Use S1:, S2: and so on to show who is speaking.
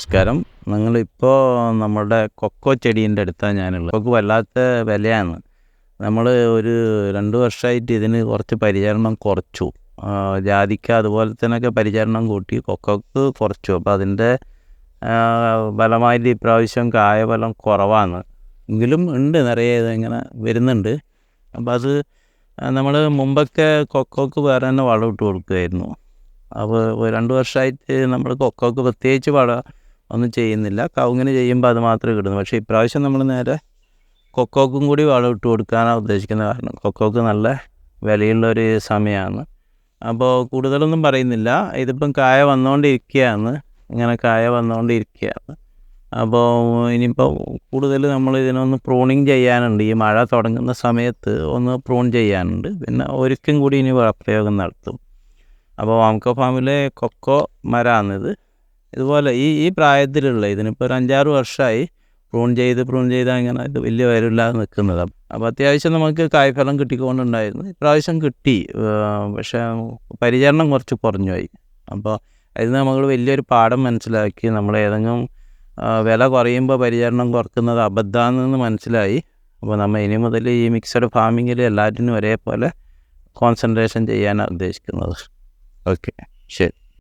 S1: നമസ്കാരം. നിങ്ങളിപ്പോൾ നമ്മുടെ കൊക്കോ ചെടീന്റെ അടുത്താണ് ഞാനുള്ളത്. കൊക്കോ വല്ലാത്ത വിലയാണ്. നമ്മൾ ഒരു രണ്ട് വർഷമായിട്ട് ഇതിന് കുറച്ച് പരിചരണം കുറച്ചു. ജാതിക്ക അതുപോലെ തന്നെയൊക്കെ പരിചരണം കൂട്ടി കൊക്കോക്ക് കുറച്ചു. അപ്പോൾ അതിന്റെ ഫലമായിട്ട് ഇപ്രാവശ്യം കായഫലം കുറവാണ്. എങ്കിലും ഉണ്ട് നിറയെ ഇങ്ങനെ വരുന്നുണ്ട്. അപ്പോൾ അത് നമ്മൾ മുമ്പൊക്കെ കൊക്കോക്ക് വേറെ തന്നെ വളം ഇട്ട് കൊടുക്കുമായിരുന്നു അപ്പോൾ രണ്ട് വർഷമായിട്ട് നമ്മൾ കൊക്കോക്ക് പ്രത്യേകിച്ച് വളം ഒന്നും ചെയ്യുന്നില്ല. കവുങ്ങിന് ചെയ്യുമ്പോൾ അത് മാത്രമേ കിട്ടുന്നു. പക്ഷേ ഇപ്രാവശ്യം നമ്മൾ നേരെ കൊക്കോക്കും കൂടി വളം ഇട്ട് കൊടുക്കാനാണ് ഉദ്ദേശിക്കുന്നത് കാരണം. കൊക്കോക്ക് നല്ല വിലയുള്ള ഒരു സമയമാണ് അപ്പോൾ കൂടുതലൊന്നും പറയുന്നില്ല. ഇതിപ്പം കായ വന്നുകൊണ്ടിരിക്കുകയാണ് ഇങ്ങനെ കായ വന്നുകൊണ്ടിരിക്കുകയാണ് അപ്പോൾ ഇനിയിപ്പോൾ കൂടുതൽ നമ്മൾ ഇതിനൊന്ന് പ്രൂണിങ് ചെയ്യാനുണ്ട്. ഈ മഴ തുടങ്ങുന്ന സമയത്ത് ഒന്ന് പ്രൂൺ ചെയ്യാനുണ്ട്. പിന്നെ ഒരിക്കലും കൂടി ഇനി പ്രയോഗം നടത്തും. അപ്പോൾ വാംകോ ഫാമിലെ കൊക്കോ മരമാണിത് ഇതുപോലെ ഈ ഈ പ്രായത്തിലുള്ള ഇതിനിപ്പോൾ ഒരു അഞ്ചാറ് വർഷമായി പ്രൂൺ ചെയ്ത് പ്രൂൺ ചെയ്ത് അങ്ങനെ ഇത് വലിയ വരില്ലാതെ നിൽക്കുന്നത്. അപ്പോൾ അത്യാവശ്യം നമുക്ക് കായ്ഫലം കിട്ടിക്കൊണ്ടുണ്ടായിരുന്നു. ഇപ്രാവശ്യം കിട്ടി പക്ഷേ പരിചരണം കുറച്ച് കുറഞ്ഞു പോയി അപ്പോൾ അതിന് നമ്മൾ വലിയൊരു പാഠം മനസ്സിലാക്കി നമ്മൾ ഏതെങ്കിലും വില കുറയുമ്പോൾ പരിചരണം കുറക്കുന്നത് അബദ്ധമാണെന്ന് മനസ്സിലായി. അപ്പോൾ നമ്മൾ ഇനി മുതൽ ഈ മിക്സഡ് ഫാമിങ്ങിൽ എല്ലാറ്റിനും ഒരേപോലെ കോൺസെൻട്രേഷൻ ചെയ്യാനാണ് ഉദ്ദേശിക്കുന്നത്. ഓക്കെ ശരി.